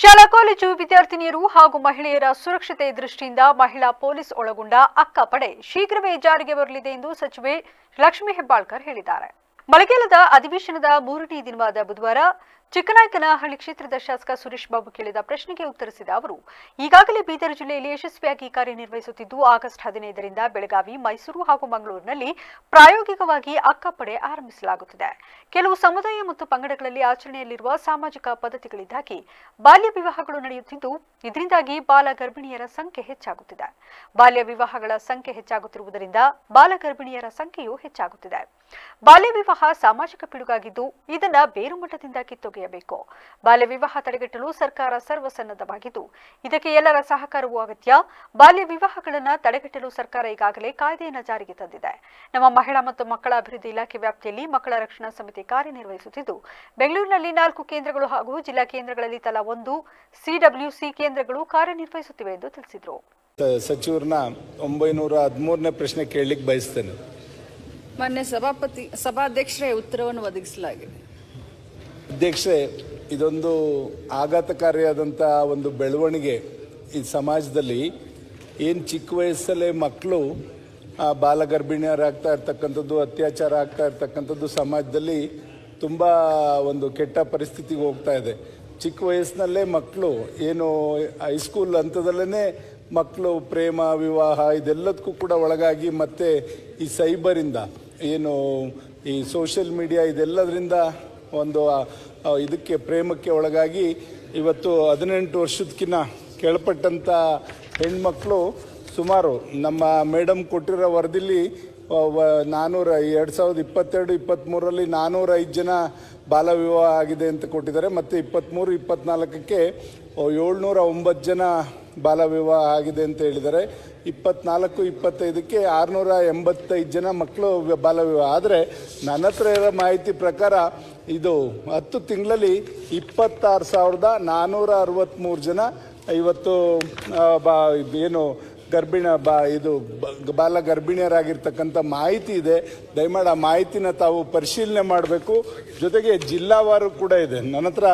ಶಾಲಾ ಕಾಲೇಜು ವಿದ್ಯಾರ್ಥಿನಿಯರು ಹಾಗೂ ಮಹಿಳೆಯರ ಸುರಕ್ಷತೆ ದೃಷ್ಟಿಯಿಂದ ಮಹಿಳಾ ಪೊಲೀಸ್ ಒಳಗೊಂಡ ಅಕ್ಕ ಪಡೆ ಶೀಘ್ರವೇ ಜಾರಿಗೆ ಬರಲಿದೆ ಎಂದು ಸಚಿವೆ ಲಕ್ಷ್ಮೀ ಹೆಬ್ಬಾಳ್ಕರ್ ಹೇಳಿದ್ದಾರೆ. ಮಳೆಗಾಲದ ಅಧಿವೇಶನದ ಮೂರನೇ ದಿನವಾದ ಬುಧವಾರ ಚಿಕ್ಕನಾಯಕನಹಳ್ಳಿ ಕ್ಷೇತ್ರದ ಶಾಸಕ ಸುರೇಶ್ ಬಾಬು ಕೇಳಿದ ಪ್ರಶ್ನೆಗೆ ಉತ್ತರಿಸಿದ ಅವರು, ಈಗಾಗಲೇ ಬೀದರ್ ಜಿಲ್ಲೆಯಲ್ಲಿ ಯಶಸ್ವಿಯಾಗಿ ಕಾರ್ಯನಿರ್ವಹಿಸುತ್ತಿದ್ದು ಆಗಸ್ಟ್ ಹದಿನೈದರಿಂದ ಬೆಳಗಾವಿ, ಮೈಸೂರು ಹಾಗೂ ಮಂಗಳೂರಿನಲ್ಲಿ ಪ್ರಾಯೋಗಿಕವಾಗಿ ಅಕ್ಕಪಡೆ ಆರಂಭಿಸಲಾಗುತ್ತಿದೆ. ಕೆಲವು ಸಮುದಾಯ ಮತ್ತು ಪಂಗಡಗಳಲ್ಲಿ ಆಚರಣೆಯಲ್ಲಿರುವ ಸಾಮಾಜಿಕ ಪದ್ಧತಿಗಳಿಂದಾಗಿ ಬಾಲ್ಯ ವಿವಾಹಗಳು ನಡೆಯುತ್ತಿದ್ದು, ಇದರಿಂದಾಗಿ ಬಾಲ ಗರ್ಭಿಣಿಯರ ಸಂಖ್ಯೆ ಹೆಚ್ಚಾಗುತ್ತಿದೆ. ಬಾಲ್ಯ ವಿವಾಹಗಳ ಸಂಖ್ಯೆ ಹೆಚ್ಚಾಗುತ್ತಿರುವುದರಿಂದ ಬಾಲ ಗರ್ಭಿಣಿಯರ ಸಂಖ್ಯೆಯೂ ಹೆಚ್ಚಾಗುತ್ತಿದೆ. ಬಾಲ್ಯ ವಿವಾಹ ಸಾಮಾಜಿಕ ಪಿಡುಗಾಗಿದ್ದು, ಇದನ್ನ ಬೇರು ಮಟ್ಟದಿಂದ ಕಿತ್ತೊಗೆಯಬೇಕು ಬಾಲ್ಯ ವಿವಾಹ ತಡೆಗಟ್ಟಲು ಸರ್ಕಾರ ಸರ್ವಸನ್ನದ್ಧವಾಗಿದ್ದು ಇದಕ್ಕೆ ಎಲ್ಲರ ಸಹಕಾರವೂ ಅಗತ್ಯ. ಬಾಲ್ಯ ವಿವಾಹಗಳನ್ನು ತಡೆಗಟ್ಟಲು ಸರ್ಕಾರ ಈಗಾಗಲೇ ಕಾಯ್ದೆಯನ್ನು ಜಾರಿಗೆ ತಂದಿದೆ. ನಮ್ಮ ಮಹಿಳಾ ಮತ್ತು ಮಕ್ಕಳ ಅಭಿವೃದ್ಧಿ ಇಲಾಖೆ ವ್ಯಾಪ್ತಿಯಲ್ಲಿ ಮಕ್ಕಳ ರಕ್ಷಣಾ ಸಮಿತಿ ಕಾರ್ಯನಿರ್ವಹಿಸುತ್ತಿದ್ದು ಬೆಂಗಳೂರಿನಲ್ಲಿ ನಾಲ್ಕು ಕೇಂದ್ರಗಳು ಹಾಗೂ ಜಿಲ್ಲಾ ಕೇಂದ್ರಗಳಲ್ಲಿ ತಲಾ ಒಂದು ಸಿಡಬ್ಲ್ಯೂಸಿ ಕೇಂದ್ರಗಳು ಕಾರ್ಯನಿರ್ವಹಿಸುತ್ತಿವೆ ಎಂದು ತಿಳಿಸಿದರು. ಸಚಿವರನ್ನ ಒಂಬೈನೂರ ಹದಿಮೂರನೇ ಪ್ರಶ್ನೆ ಕೇಳಲಿಕ್ಕೆ ಬಯಸ್ತೇನೆ. ಮಾನ್ಯ ಸಭಾಪತಿ ಸಭಾಧ್ಯಕ್ಷರೇ ಉತ್ತರವನ್ನು ಒದಗಿಸಲಾಗಿದೆ. ಅಧ್ಯಕ್ಷೆ, ಇದೊಂದು ಆಘಾತಕಾರಿಯಾದಂಥ ಒಂದು ಬೆಳವಣಿಗೆ ಈ ಸಮಾಜದಲ್ಲಿ. ಏನು ಚಿಕ್ಕ ವಯಸ್ಸಲ್ಲೇ ಮಕ್ಕಳು ಬಾಲಗರ್ಭಿಣಿಯರಾಗ್ತಾ ಇರ್ತಕ್ಕಂಥದ್ದು, ಅತ್ಯಾಚಾರ ಆಗ್ತಾ ಇರ್ತಕ್ಕಂಥದ್ದು ಸಮಾಜದಲ್ಲಿ ತುಂಬ ಒಂದು ಕೆಟ್ಟ ಪರಿಸ್ಥಿತಿಗೆ ಹೋಗ್ತಾ ಇದೆ. ಚಿಕ್ಕ ವಯಸ್ಸಿನಲ್ಲೇ ಮಕ್ಕಳು ಏನು ಹೈಸ್ಕೂಲ್ ಹಂತದಲ್ಲೇ ಮಕ್ಕಳು ಪ್ರೇಮ, ವಿವಾಹ, ಇದೆಲ್ಲದಕ್ಕೂ ಕೂಡ ಒಳಗಾಗಿ ಮತ್ತೆ ಈ ಸೈಬರಿಂದ, ಏನು ಈ ಸೋಷಿಯಲ್ ಮೀಡಿಯಾ ಇದೆಲ್ಲದರಿಂದ ಒಂದು ಇದಕ್ಕೆ ಪ್ರೇಮಕ್ಕೆ ಒಳಗಾಗಿ ಇವತ್ತು ಹದಿನೆಂಟು ವರ್ಷದಕ್ಕಿಂತ ಕೆಳಪಟ್ಟಂಥ ಹೆಣ್ಮಕ್ಳು ಸುಮಾರು ನಮ್ಮ ಮೇಡಮ್ ಕೊಟ್ಟಿರೋ ವರದಿಲಿ ನಾನ್ನೂರ ಎರಡು ಸಾವಿರದ ಇಪ್ಪತ್ತೆರಡು ಇಪ್ಪತ್ತ್ಮೂರಲ್ಲಿ ನಾನ್ನೂರ ಐದು ಜನ ಬಾಲ ವಿವಾಹ ಆಗಿದೆ ಅಂತ ಕೊಟ್ಟಿದ್ದಾರೆ. ಮತ್ತು ಇಪ್ಪತ್ತ್ಮೂರು ಇಪ್ಪತ್ತ್ನಾಲ್ಕಕ್ಕೆ ಏಳ್ನೂರ ಒಂಬತ್ತು ಜನ ಬಾಲ ವಿವಾಹ ಆಗಿದೆ ಅಂತ ಹೇಳಿದ್ದಾರೆ. ಇಪ್ಪತ್ನಾಲ್ಕು, ಇಪ್ಪತ್ತೈದಕ್ಕೆ ಆರುನೂರ ಎಂಬತ್ತೈದು ಜನ ಮಕ್ಕಳು ಬಾಲ ವಿವಾಹ ಆದರೆ ನನ್ನ ಹತ್ರ ಇರೋ ಮಾಹಿತಿ ಪ್ರಕಾರ ಇದು ಹತ್ತು ತಿಂಗಳಲ್ಲಿ ಇಪ್ಪತ್ತಾರು ಸಾವಿರದ ನಾನ್ನೂರ ಅರವತ್ತ್ಮೂರು ಜನ ಇವತ್ತು ಬಾ ಏನು ಗರ್ಭಿಣ, ಬಾ, ಇದು ಬಾಲ ಗರ್ಭಿಣಿಯರಾಗಿರ್ತಕ್ಕಂಥ ಮಾಹಿತಿ ಇದೆ. ದಯಮಾಡಿ ಆ ಮಾಹಿತಿನ ತಾವು ಪರಿಶೀಲನೆ ಮಾಡಬೇಕು. ಜೊತೆಗೆ ಜಿಲ್ಲಾವಾರು ಕೂಡ ಇದೆ. ನನ್ನ ಹತ್ರ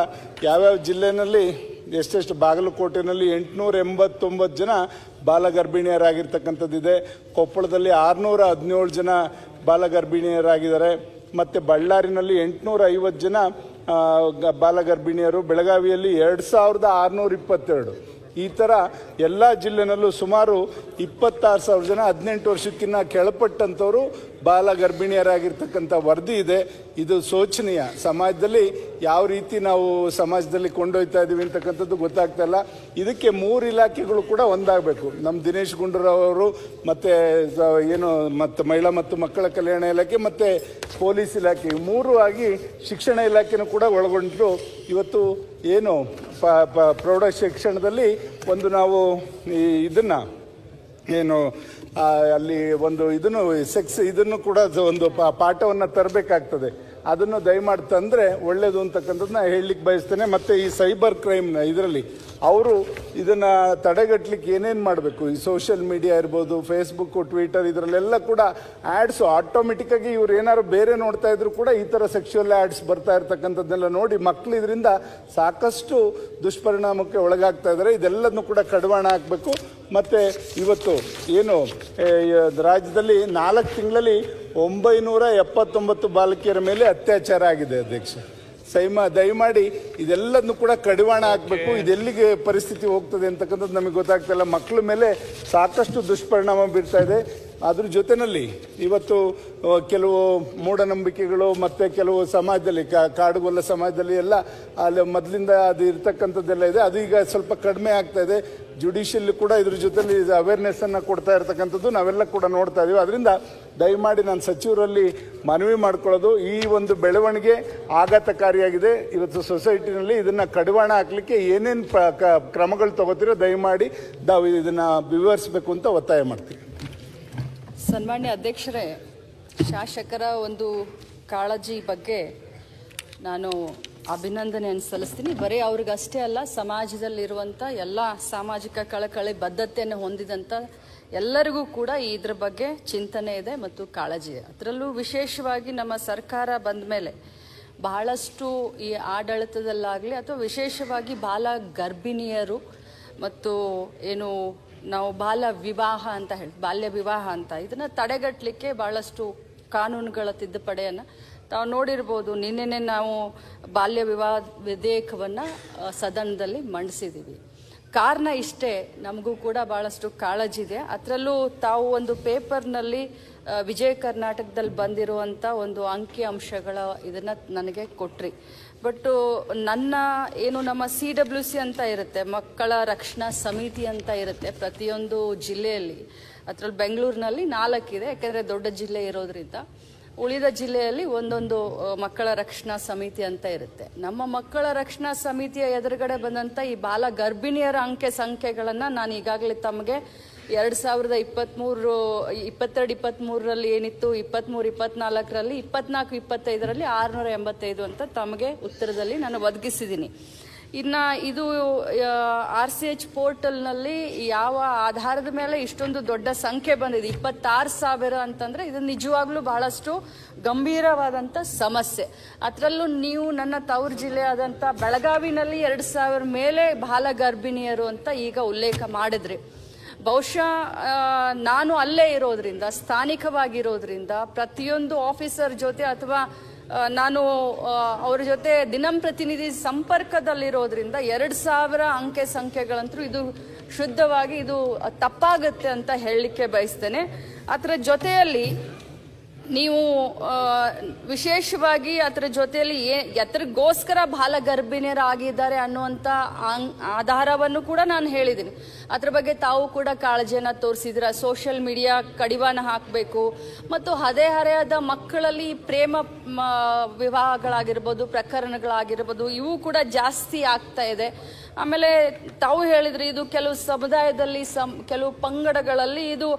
ಯಾವ್ಯಾವ ಜಿಲ್ಲೆನಲ್ಲಿ ಎಷ್ಟೆಷ್ಟು ಬಾಗಲಕೋಟೆಯಲ್ಲಿ ಎಂಟುನೂರ ಎಂಬತ್ತೊಂಬತ್ತು ಜನ ಬಾಲಗರ್ಭಿಣಿಯರಾಗಿರ್ತಕ್ಕಂಥದ್ದಿದೆ. ಕೊಪ್ಪಳದಲ್ಲಿ ಆರುನೂರ ಹದಿನೇಳು ಜನ ಬಾಲಗರ್ಭಿಣಿಯರಾಗಿದ್ದಾರೆ. ಮತ್ತು ಬಳ್ಳಾರಿನಲ್ಲಿ ಎಂಟುನೂರ ಐವತ್ತು ಜನ ಬಾಲಗರ್ಭಿಣಿಯರು ಬಾಲ ಗರ್ಭಿಣಿಯರು ಬೆಳಗಾವಿಯಲ್ಲಿ ಎರಡು ಸಾವಿರದ ಆರುನೂರ ಇಪ್ಪತ್ತೆರಡು. ಈ ಥರ ಎಲ್ಲ ಜಿಲ್ಲೆನಲ್ಲೂ ಸುಮಾರು ಇಪ್ಪತ್ತಾರು ಸಾವಿರ ಜನ ಹದಿನೆಂಟು ವರ್ಷಕ್ಕಿಂತ ಕೆಳಪಟ್ಟಂಥವರು ಬಾಲ ಗರ್ಭಿಣಿಯರಾಗಿರ್ತಕ್ಕಂಥ ವರದಿ ಇದೆ. ಇದು ಶೋಚನೀಯ. ಸಮಾಜದಲ್ಲಿ ಯಾವ ರೀತಿ ನಾವು ಸಮಾಜದಲ್ಲಿ ಕೊಂಡೊಯ್ತಾ ಇದ್ದೀವಿ ಅಂತಕ್ಕಂಥದ್ದು ಗೊತ್ತಾಗ್ತಾ ಇಲ್ಲ. ಇದಕ್ಕೆ ಮೂರು ಇಲಾಖೆಗಳು ಕೂಡ ಒಂದಾಗಬೇಕು. ನಮ್ಮ ದಿನೇಶ್ ಗುಂಡೂರಾವ್ ಅವರು ಮತ್ತು ಏನು ಮತ್ತು ಮಹಿಳಾ ಮತ್ತು ಮಕ್ಕಳ ಕಲ್ಯಾಣ ಇಲಾಖೆ ಮತ್ತು ಪೊಲೀಸ್ ಇಲಾಖೆ. ಮೂರು ಆಗಿ ಶಿಕ್ಷಣ ಇಲಾಖೆನೂ ಕೂಡ ಒಳಗೊಂಡು ಇವತ್ತು ಏನು ಪ ಪ್ರೌಢ ಶಿಕ್ಷಣದಲ್ಲಿ ಒಂದು ನಾವು ಈ ಇದನ್ನು ಏನು ಅಲ್ಲಿ ಒಂದು ಇದನ್ನು, ಸೆಕ್ಸ್ ಇದನ್ನು ಕೂಡ ಒಂದು ಪಾಠವನ್ನು ತರಬೇಕಾಗ್ತದೆ. ಅದನ್ನು ದಯಮಾಡಿ ತಂದರೆ ಒಳ್ಳೆಯದು ಅಂತಕ್ಕಂಥದ್ದನ್ನ ಹೇಳಲಿಕ್ಕೆ ಬಯಸ್ತೇನೆ. ಮತ್ತು ಈ ಸೈಬರ್ ಕ್ರೈಮ್ನ ಇದರಲ್ಲಿ ಅವರು ಇದನ್ನು ತಡೆಗಟ್ಟಲಿಕ್ಕೆ ಏನೇನು ಮಾಡಬೇಕು? ಈ ಸೋಷಿಯಲ್ ಮೀಡಿಯಾ ಇರ್ಬೋದು ಫೇಸ್ಬುಕ್ಕು ಟ್ವಿಟರ್ ಇದರಲ್ಲೆಲ್ಲ ಕೂಡ ಆ್ಯಡ್ಸು ಆಟೋಮೆಟಿಕ್ಕಾಗಿ ಇವ್ರು ಏನಾದ್ರು ಬೇರೆ ನೋಡ್ತಾ ಇದ್ರು ಕೂಡ ಈ ಥರ ಸೆಕ್ಷುವಲ್ ಆ್ಯಡ್ಸ್ ಬರ್ತಾ ಇರ್ತಕ್ಕಂಥದ್ದನ್ನೆಲ್ಲ ನೋಡಿ ಮಕ್ಕಳು ಇದರಿಂದ ಸಾಕಷ್ಟು ದುಷ್ಪರಿಣಾಮಕ್ಕೆ ಒಳಗಾಗ್ತಾ ಇದ್ದಾರೆ ಇದೆಲ್ಲದನ್ನು ಕೂಡ ಕಡಿವಾಣ ಹಾಕಬೇಕು. ಮತ್ತು ಇವತ್ತು ಏನು ರಾಜ್ಯದಲ್ಲಿ ನಾಲ್ಕು ತಿಂಗಳಲ್ಲಿ ಒಂಬೈನೂರ ಎಪ್ಪತ್ತೊಂಬತ್ತು ಬಾಲಕಿಯರ ಮೇಲೆ ಅತ್ಯಾಚಾರ ಆಗಿದೆ ಅಧ್ಯಕ್ಷ. ಸೈಮ ದಯಮಾಡಿ ಇದೆಲ್ಲದನ್ನು ಕೂಡ ಕಡಿವಾಣ ಹಾಕಬೇಕು. ಇದೆಲ್ಲಿಗೆ ಪರಿಸ್ಥಿತಿ ಹೋಗ್ತದೆ ಅಂತಕ್ಕಂಥದ್ದು ನಮಗೆ ಗೊತ್ತಾಗ್ತಾ ಇಲ್ಲ. ಮಕ್ಕಳ ಮೇಲೆ ಸಾಕಷ್ಟು ದುಷ್ಪರಿಣಾಮ ಬೀರ್ತಾ ಇದೆ. ಅದ್ರ ಜೊತೆಯಲ್ಲಿ ಇವತ್ತು ಕೆಲವು ಮೂಢನಂಬಿಕೆಗಳು ಮತ್ತು ಕೆಲವು ಸಮಾಜದಲ್ಲಿ ಕಾ ಕಾಡುಗೊಲ್ಲ ಸಮಾಜದಲ್ಲಿ ಎಲ್ಲ ಅಲ್ಲಿ ಮೊದಲಿಂದ ಅದು ಇರ್ತಕ್ಕಂಥದ್ದೆಲ್ಲ ಇದೆ. ಅದು ಈಗ ಸ್ವಲ್ಪ ಕಡಿಮೆ ಆಗ್ತಾ ಇದೆ. ಜುಡಿಷಿಯಲ್ ಕೂಡ ಇದ್ರ ಜೊತೆಲಿ ಅವೇರ್ನೆಸ್ ಅನ್ನ ಕೊಡ್ತಾ ಇರ್ತಕ್ಕಂಥದ್ದು ನಾವೆಲ್ಲ ಕೂಡ ನೋಡ್ತಾ ಇದೀವಿ. ಅದರಿಂದ ದಯಮಾಡಿ ನಾನು ಸಚಿವರಲ್ಲಿ ಮನವಿ ಮಾಡ್ಕೊಳ್ಳೋದು, ಈ ಒಂದು ಬೆಳವಣಿಗೆ ಆಘಾತಕಾರಿಯಾಗಿದೆ. ಇವತ್ತು ಸೊಸೈಟಿನಲ್ಲಿ ಇದನ್ನ ಕಡಿವಾಣ ಹಾಕ್ಲಿಕ್ಕೆ ಏನೇನು ಕ್ರಮಗಳು ತಗೋತೀರೋ ದಯಮಾಡಿ ನಾವು ಇದನ್ನ ವಿವರಿಸಬೇಕು ಅಂತ ಒತ್ತಾಯ ಮಾಡ್ತೀವಿ. ಸನ್ಮಾನ್ಯ ಅಧ್ಯಕ್ಷರೇ, ಶಾಸಕರ ಒಂದು ಕಾಳಜಿ ಬಗ್ಗೆ ನಾನು ಅಭಿನಂದನೆಯನ್ನು ಸಲ್ಲಿಸ್ತೀನಿ ಬರೀ ಅವ್ರಿಗಷ್ಟೇ ಅಲ್ಲ ಸಮಾಜದಲ್ಲಿರುವಂಥ ಎಲ್ಲ ಸಾಮಾಜಿಕ ಕಳಕಳಿ ಬದ್ಧತೆಯನ್ನು ಹೊಂದಿದಂಥ ಎಲ್ಲರಿಗೂ ಕೂಡ ಇದ್ರ ಬಗ್ಗೆ ಚಿಂತನೆ ಇದೆ ಮತ್ತು ಕಾಳಜಿ ಅದರಲ್ಲೂ ವಿಶೇಷವಾಗಿ ನಮ್ಮ ಸರ್ಕಾರ ಬಂದ ಮೇಲೆ ಬಹಳಷ್ಟು ಈ ಆಡಳಿತದಲ್ಲಾಗಲಿ ಅಥವಾ ವಿಶೇಷವಾಗಿ ಬಾಲ ಗರ್ಭಿಣಿಯರು ಮತ್ತು ಏನು ನಾವು ಬಾಲ ವಿವಾಹ ಅಂತ ಹೇಳಿ, ಬಾಲ್ಯ ವಿವಾಹ ಅಂತ, ಇದನ್ನು ತಡೆಗಟ್ಟಲಿಕ್ಕೆ ಭಾಳಷ್ಟು ಕಾನೂನುಗಳ ತಿದ್ದುಪಡಿಯನ್ನು ತಾವು ನೋಡಿರ್ಬೋದು ನಿನ್ನೆನೆ ನಾವು ಬಾಲ್ಯ ವಿವಾಹ ವಿಧೇಯಕವನ್ನು ಸದನದಲ್ಲಿ ಮಂಡಿಸಿದ್ದೀವಿ ಕಾರಣ ಇಷ್ಟೇ, ನಮಗೂ ಕೂಡ ಭಾಳಷ್ಟು ಕಾಳಜಿದೆ ಅದರಲ್ಲೂ ತಾವು ಒಂದು ಪೇಪರ್ನಲ್ಲಿ ವಿಜಯ ಕರ್ನಾಟಕದಲ್ಲಿ ಬಂದಿರುವಂಥ ಒಂದು ಅಂಕಿ ಅಂಶಗಳ ಇದನ್ನು ನನಗೆ ಕೊಟ್ರಿ. ಬಟ್, ನನ್ನ ಏನು ನಮ್ಮ ಸಿ ಡಬ್ಲ್ಯೂ ಸಿ ಅಂತ ಇರುತ್ತೆ, ಮಕ್ಕಳ ರಕ್ಷಣಾ ಸಮಿತಿ ಅಂತ ಇರುತ್ತೆ ಪ್ರತಿಯೊಂದು ಜಿಲ್ಲೆಯಲ್ಲಿ. ಅದರಲ್ಲಿ ಬೆಂಗಳೂರಿನಲ್ಲಿ ನಾಲ್ಕಿದೆ, ಯಾಕೆಂದರೆ ದೊಡ್ಡ ಜಿಲ್ಲೆ ಇರೋದ್ರಿಂದ. ಉಳಿದ ಜಿಲ್ಲೆಯಲ್ಲಿ ಒಂದೊಂದು ಮಕ್ಕಳ ರಕ್ಷಣಾ ಸಮಿತಿ ಅಂತ ಇರುತ್ತೆ. ನಮ್ಮ ಮಕ್ಕಳ ರಕ್ಷಣಾ ಸಮಿತಿಯ ಎದುರುಗಡೆ ಬಂದಂಥ ಈ ಬಾಲ ಗರ್ಭಿಣಿಯರ ಅಂಕೆ ಸಂಖ್ಯೆಗಳನ್ನು ನಾನು ಈಗಾಗಲೇ ತಮಗೆ ಎರಡು ಸಾವಿರದ ಇಪ್ಪತ್ತ್ಮೂರು ಇಪ್ಪತ್ತೆರಡು ಇಪ್ಪತ್ತ್ಮೂರರಲ್ಲಿ ಏನಿತ್ತು ಇಪ್ಪತ್ತ್ಮೂರು ಇಪ್ಪತ್ನಾಲ್ಕರಲ್ಲಿ, ಇಪ್ಪತ್ನಾಲ್ಕು, ಇಪ್ಪತ್ತೈದರಲ್ಲಿ ಆರುನೂರ ಎಂಬತ್ತೈದು ಅಂತ ತಮಗೆ ಉತ್ತರದಲ್ಲಿ ನಾನು ಒದಗಿಸಿದ್ದೀನಿ. ಇನ್ನು ಇದು ಆರ್ ಸಿ ಎಚ್ ಪೋರ್ಟಲ್ನಲ್ಲಿ ಯಾವ ಆಧಾರದ ಮೇಲೆ ಇಷ್ಟೊಂದು ದೊಡ್ಡ ಸಂಖ್ಯೆ ಬಂದಿದೆ. ಇಪ್ಪತ್ತಾರು ಸಾವಿರ ಅಂತಂದರೆ ಇದು ನಿಜವಾಗ್ಲೂ ಬಹಳಷ್ಟು ಗಂಭೀರವಾದಂಥ ಸಮಸ್ಯೆ. ಅದರಲ್ಲೂ ನೀವು ನನ್ನ ತವರು ಜಿಲ್ಲೆ ಆದಂಥ ಬೆಳಗಾವಿನಲ್ಲಿ ಎರಡು ಸಾವಿರ ಮೇಲೆ ಬಾಲ ಗರ್ಭಿಣಿಯರು ಅಂತ ಈಗ ಉಲ್ಲೇಖ ಮಾಡಿದ್ರಿ. ಬಹುಶಃ ನಾನು ಅಲ್ಲೇ ಇರೋದ್ರಿಂದ, ಸ್ಥಾನಿಕವಾಗಿರೋದ್ರಿಂದ ಪ್ರತಿಯೊಂದು ಆಫೀಸರ್ ಜೊತೆ ಅಥವಾ ನಾನು ಅವರ ಜೊತೆ ಜೊತೆ ದಿನಂಪ್ರತಿನಿಧಿ ಸಂಪರ್ಕದಲ್ಲಿರೋದ್ರಿಂದ ಎರಡು ಸಾವಿರ ಅಂಕೆ ಸಂಖ್ಯೆಗಳಂತೂ ಇದು ಶುದ್ಧವಾಗಿ ಇದು ತಪ್ಪಾಗುತ್ತೆ ಅಂತ ಹೇಳಲಿಕ್ಕೆ ಬಯಸ್ತೇನೆ. ಅದರ ಜೊತೆಯಲ್ಲಿ ನೀವು ವಿಶೇಷವಾಗಿ ಅದರ ಜೊತೆಯಲ್ಲಿ ಏ ಎತ್ತರಗೋಸ್ಕರ ಬಾಲ ಗರ್ಭಿಣಿಯರಾಗಿದ್ದಾರೆ ಅನ್ನುವಂಥ ಆಧಾರವನ್ನು ಕೂಡ ನಾನು ಹೇಳಿದ್ದೀನಿ. ಅದ್ರ ಬಗ್ಗೆ ತಾವು ಕೂಡ ಕಾಳಜಿಯನ್ನು ತೋರಿಸಿದ್ರ ಸೋಷಿಯಲ್ ಮೀಡಿಯಾ ಕಡಿವಾಣ ಹಾಕಬೇಕು. ಮತ್ತು ಹದಿಹರೆಯದ ಮಕ್ಕಳಲ್ಲಿ ಪ್ರೇಮ ವಿವಾಹಗಳಾಗಿರ್ಬೋದು, ಪ್ರಕರಣಗಳಾಗಿರ್ಬೋದು, ಇವು ಕೂಡ ಜಾಸ್ತಿ ಆಗ್ತಾ ಇದೆ. ಆಮೇಲೆ ತಾವು ಹೇಳಿದ್ರಿ, ಇದು ಕೆಲವು ಸಮುದಾಯದಲ್ಲಿ ಸಂ, ಕೆಲವು ಪಂಗಡಗಳಲ್ಲಿ ಇದು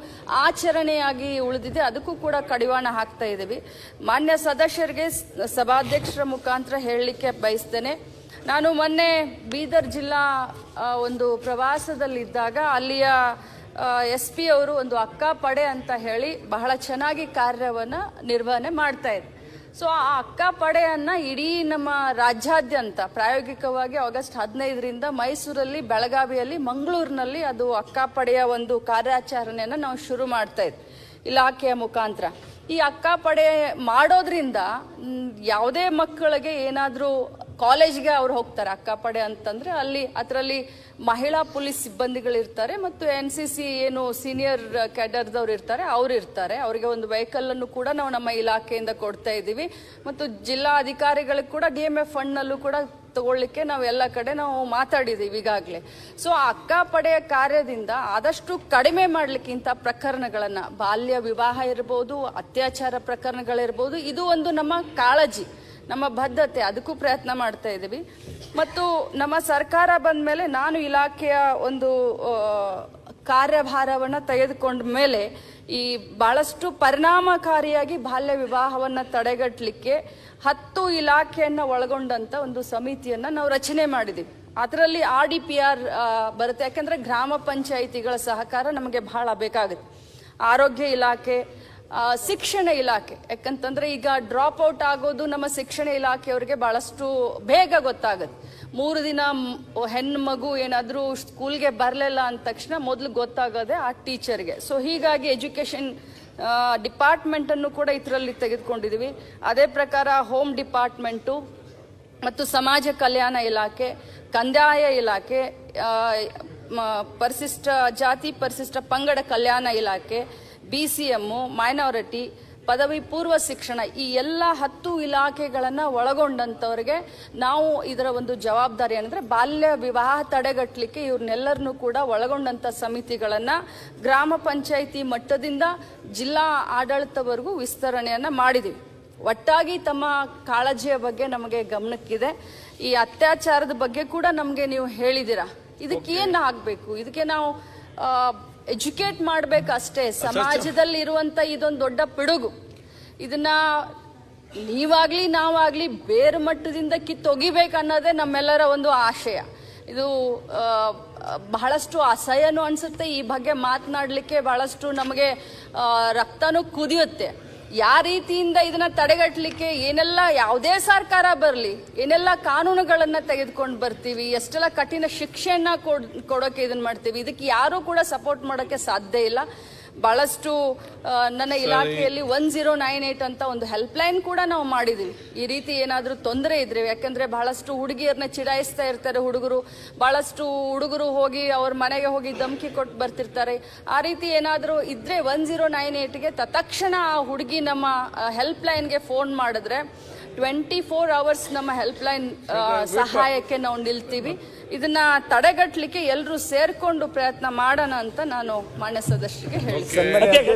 ಆಚರಣೆಯಾಗಿ ಉಳಿದಿದೆ. ಅದಕ್ಕೂ ಕೂಡ ಕಡಿವಾಣ ಹಾಕ್ತಾ ಇದ್ದೀವಿ. ಮಾನ್ಯ ಸದಸ್ಯರಿಗೆ ಸಭಾಧ್ಯಕ್ಷರ ಮುಖಾಂತರ ಹೇಳಲಿಕ್ಕೆ ಬಯಸ್ತೇನೆ. ನಾನು ಮೊನ್ನೆ ಬೀದರ್ ಜಿಲ್ಲಾ ಒಂದು ಪ್ರವಾಸದಲ್ಲಿದ್ದಾಗ ಅಲ್ಲಿಯ ಎಸ್ ಪಿ ಅವರು ಒಂದು ಅಕ್ಕ ಪಡೆ ಅಂತ ಹೇಳಿ ಬಹಳ ಚೆನ್ನಾಗಿ ಕಾರ್ಯವನ್ನು ನಿರ್ವಹಣೆ ಮಾಡ್ತಾ ಇದ್ರು. ಸೊ, ಆ ಅಕ್ಕ ಪಡೆಯನ್ನು ಇಡೀ ನಮ್ಮ ರಾಜ್ಯಾದ್ಯಂತ ಪ್ರಾಯೋಗಿಕವಾಗಿ ಆಗಸ್ಟ್ ಹದಿನೈದರಿಂದ ಮೈಸೂರಲ್ಲಿ, ಬೆಳಗಾವಿಯಲ್ಲಿ, ಮಂಗಳೂರಿನಲ್ಲಿ ಅದು ಅಕ್ಕ ಪಡೆಯ ಒಂದು ಕಾರ್ಯಾಚರಣೆಯನ್ನು ನಾವು ಶುರು ಮಾಡ್ತಾ ಇದ್ವಿ. ಇಲಾಖೆಯ ಮುಖಾಂತರ. ಈ ಅಕ್ಕ ಪಡೆ ಮಾಡೋದ್ರಿಂದ ಯಾವುದೇ ಮಕ್ಕಳಿಗೆ ಏನಾದರೂ ಕಾಲೇಜ್ಗೆ ಅವ್ರು ಹೋಗ್ತಾರೆ ಅಕ್ಕಪಡೆ ಅಂತಂದ್ರೆ ಅಲ್ಲಿ ಅದರಲ್ಲಿ ಮಹಿಳಾ ಪೊಲೀಸ್ ಸಿಬ್ಬಂದಿಗಳಿರ್ತಾರೆ ಮತ್ತು ಎನ್ ಸಿ ಸಿ ಏನು ಸೀನಿಯರ್ ಕ್ಯಾಡರ್ದವ್ರು ಇರ್ತಾರೆ, ಅವ್ರು ಇರ್ತಾರೆ. ಅವರಿಗೆ ಒಂದು ವೆಹಿಕಲ್ ಅನ್ನು ಕೂಡ ನಾವು ನಮ್ಮ ಇಲಾಖೆಯಿಂದ ಕೊಡ್ತಾ ಇದ್ದೀವಿ. ಮತ್ತು ಜಿಲ್ಲಾ ಅಧಿಕಾರಿಗಳಿಗೆ ಕೂಡ ಡಿ ಎಂ ಎಫ್ ಫಂಡ್ನಲ್ಲೂ ಕೂಡ ತಗೊಳ್ಳಿಕ್ಕೆ ನಾವು ಎಲ್ಲ ಕಡೆ ನಾವು ಮಾತಾಡಿದ್ದೀವಿ ಈಗಾಗಲೇ. ಸೊ ಅಕ್ಕ ಪಡೆಯ ಕಾರ್ಯದಿಂದ ಆದಷ್ಟು ಕಡಿಮೆ ಮಾಡಲಿಕ್ಕಿಂತ ಪ್ರಕರಣಗಳನ್ನು, ಬಾಲ್ಯ ವಿವಾಹ ಇರ್ಬೋದು, ಅತ್ಯಾಚಾರ ಪ್ರಕರಣಗಳಿರ್ಬೋದು, ಇದು ಒಂದು ನಮ್ಮ ಕಾಳಜಿ, ನಮ್ಮ ಬದ್ಧತೆ, ಅದಕ್ಕೂ ಪ್ರಯತ್ನ ಮಾಡ್ತಾ ಇದ್ದೀವಿ. ಮತ್ತು ನಮ್ಮ ಸರ್ಕಾರ ಬಂದ ಮೇಲೆ ನಾನು ಇಲಾಖೆಯ ಒಂದು ಕಾರ್ಯಭಾರವನ್ನು ತೆಗೆದುಕೊಂಡ ಮೇಲೆ ಈ ಬಹಳಷ್ಟು ಪರಿಣಾಮಕಾರಿಯಾಗಿ ಬಾಲ್ಯ ವಿವಾಹವನ್ನು ತಡೆಗಟ್ಟಲಿಕ್ಕೆ ಹತ್ತು ಇಲಾಖೆಯನ್ನು ಒಳಗೊಂಡಂತ ಒಂದು ಸಮಿತಿಯನ್ನು ನಾವು ರಚನೆ ಮಾಡಿದ್ದೀವಿ ಅದರಲ್ಲಿ ಆರ್ ಡಿ ಪಿ ಆರ್ ಬರುತ್ತೆ. ಯಾಕಂದ್ರೆ ಗ್ರಾಮ ಪಂಚಾಯಿತಿಗಳ ಸಹಕಾರ ನಮಗೆ ಬಹಳ ಬೇಕಾಗುತ್ತೆ. ಆರೋಗ್ಯ ಇಲಾಖೆ ಶಿಕ್ಷಣ ಇಲಾಖೆ. ಯಾಕಂತಂದ್ರೆ ಈಗ ಡ್ರಾಪ್ ಔಟ್ ಆಗೋದು ನಮ್ಮ ಶಿಕ್ಷಣ ಇಲಾಖೆಯವರಿಗೆ ಬಹಳಷ್ಟು ಬೇಗ ಗೊತ್ತಾಗುತ್ತೆ. ಮೂರು ದಿನ ಹೆಣ್ಣು ಮಗು ಏನಾದರೂ ಸ್ಕೂಲ್ಗೆ ಬರಲಿಲ್ಲ ಅಂದ ತಕ್ಷಣ ಮೊದಲು ಗೊತ್ತಾಗೋದೆ ಆ ಟೀಚರ್ಗೆ. ಸೊ ಹೀಗಾಗಿ ಎಜುಕೇಷನ್ ಡಿಪಾರ್ಟ್ಮೆಂಟನ್ನು ಕೂಡ ಇದರಲ್ಲಿ ತೆಗೆದುಕೊಂಡಿದ್ದೀವಿ ಅದೇ ಪ್ರಕಾರ ಹೋಮ್ ಡಿಪಾರ್ಟ್ಮೆಂಟು ಮತ್ತು ಸಮಾಜ ಕಲ್ಯಾಣ ಇಲಾಖೆ, ಕಂದಾಯ ಇಲಾಖೆ ಪರಿಶಿಷ್ಟ ಜಾತಿ ಪರಿಶಿಷ್ಟ ಪಂಗಡ ಕಲ್ಯಾಣ ಇಲಾಖೆ ಬಿ ಸಿ ಎಮ್ಮು ಮೈನಾರಿಟಿ ಪದವಿ ಪೂರ್ವ ಶಿಕ್ಷಣ ಈ ಎಲ್ಲ ಹತ್ತು ಇಲಾಖೆಗಳನ್ನು ಒಳಗೊಂಡಂಥವ್ರಿಗೆ ನಾವು ಇದರ ಒಂದು ಜವಾಬ್ದಾರಿ ಅಂದರೆ ಬಾಲ್ಯ ವಿವಾಹ ತಡೆಗಟ್ಟಲಿಕ್ಕೆ ಇವ್ರನ್ನೆಲ್ಲರನ್ನೂ ಕೂಡ ಒಳಗೊಂಡಂಥ ಸಮಿತಿಗಳನ್ನು ಗ್ರಾಮ ಪಂಚಾಯಿತಿ ಮಟ್ಟದಿಂದ ಜಿಲ್ಲಾ ಆಡಳಿತವರೆಗೂ ವಿಸ್ತರಣೆಯನ್ನು ಮಾಡಿದ್ದೀವಿ ಒಟ್ಟಾಗಿ ತಮ್ಮ ಕಾಳಜಿಯ ಬಗ್ಗೆ ನಮಗೆ ಗಮನಕ್ಕಿದೆ. ಈ ಅತ್ಯಾಚಾರದ ಬಗ್ಗೆ ಕೂಡ ನಮಗೆ ನೀವು ಹೇಳಿದ್ದೀರಾ. ಇದಕ್ಕೇನು ಆಗಬೇಕು? ಇದಕ್ಕೆ ನಾವು ಎಜುಕೇಟ್ ಮಾಡ್ಬೇಕಷ್ಟೇ. ಸಮಾಜದಲ್ಲಿ ಇರುವಂತ ಇದೊಂದು ದೊಡ್ಡ ಪಿಡುಗು. ಇದನ್ನ ನೀವಾಗ್ಲಿ ನಾವಾಗ್ಲಿ ಬೇರು ಮಟ್ಟದಿಂದ ಕಿತ್ತೊಗಿಬೇಕು ಅನ್ನೋದೇ ನಮ್ಮೆಲ್ಲರ ಒಂದು ಆಶಯ. ಇದು ಬಹಳಷ್ಟು ಅಸಹ್ಯನೂ ಅನ್ಸುತ್ತೆ. ಈ ಬಗ್ಗೆ ಮಾತನಾಡಲಿಕ್ಕೆ ಬಹಳಷ್ಟು ನಮಗೆ ರಕ್ತನೂ ಕುದಿಯುತ್ತೆ. ಯಾವ ರೀತಿಯಿಂದ ಇದನ್ನ ತಡೆಗಟ್ಟಲಿಕ್ಕೆ ಏನೆಲ್ಲ ಯಾವುದೇ ಸರ್ಕಾರ ಬರಲಿ, ಏನೆಲ್ಲ ಕಾನೂನುಗಳನ್ನ ತೆಗೆದುಕೊಂಡು ಬರ್ತೀವಿ, ಎಷ್ಟೆಲ್ಲ ಕಠಿಣ ಶಿಕ್ಷೆಯನ್ನ ಕೊಡ್, ಕೊಡೋಕೆ ಇದನ್ನ ಮಾಡ್ತೀವಿ, ಇದಕ್ಕೆ ಯಾರು ಕೂಡ ಸಪೋರ್ಟ್ ಮಾಡೋಕೆ ಸಾಧ್ಯ ಇಲ್ಲ. ಬಹಳಷ್ಟು ನನ್ನ ಇಲಾಖೆಯಲ್ಲಿ ಒನ್ ಜೀರೋ ನೈನ್ ಏಟ್ ಅಂತ ಒಂದು ಹೆಲ್ಪ್ ಲೈನ್ ಕೂಡ ನಾವು ಮಾಡಿದೀವಿ. ಈ ರೀತಿ ಏನಾದರೂ ತೊಂದರೆ ಇದ್ರೆ ಯಾಕಂದ್ರೆ ಬಹಳಷ್ಟು ಹುಡುಗಿಯರನ್ನ ಚಿಡಾಯಿಸ್ತಾ ಇರ್ತಾರೆ ಹುಡುಗರು. ಬಹಳಷ್ಟು ಹುಡುಗರು ಹೋಗಿ ಅವ್ರ ಮನೆಗೆ ಹೋಗಿ ಧಮಕಿ ಕೊಟ್ಟು ಬರ್ತಿರ್ತಾರೆ. ಆ ರೀತಿ ಏನಾದರೂ ಇದ್ರೆ ಒನ್ ಜೀರೋ ನೈನ್ ಏಟ್ಗೆ ತತ್ಕ್ಷಣ ಆ ಹುಡುಗಿ ನಮ್ಮ ಹೆಲ್ಪ್ ಲೈನ್ಗೆ ಫೋನ್ ಮಾಡಿದ್ರೆ ಟ್ವೆಂಟಿ ಫೋರ್ ಅವರ್ಸ್ ನಮ್ಮ ಹೆಲ್ಪ್ ಲೈನ್ ಸಹಾಯಕ್ಕೆ ನಾವು ನಿಲ್ತೀವಿ. ಇದನ್ನ ತಡೆಗಟ್ಟಲಿಕ್ಕೆ ಎಲ್ಲರೂ ಸೇರ್ಕೊಂಡು ಪ್ರಯತ್ನ ಮಾಡೋಣ ಅಂತ ನಾನು ಮಾನ್ಯ ಸದಸ್ಯರಿಗೆ ಹೇಳ್ತೀನಿ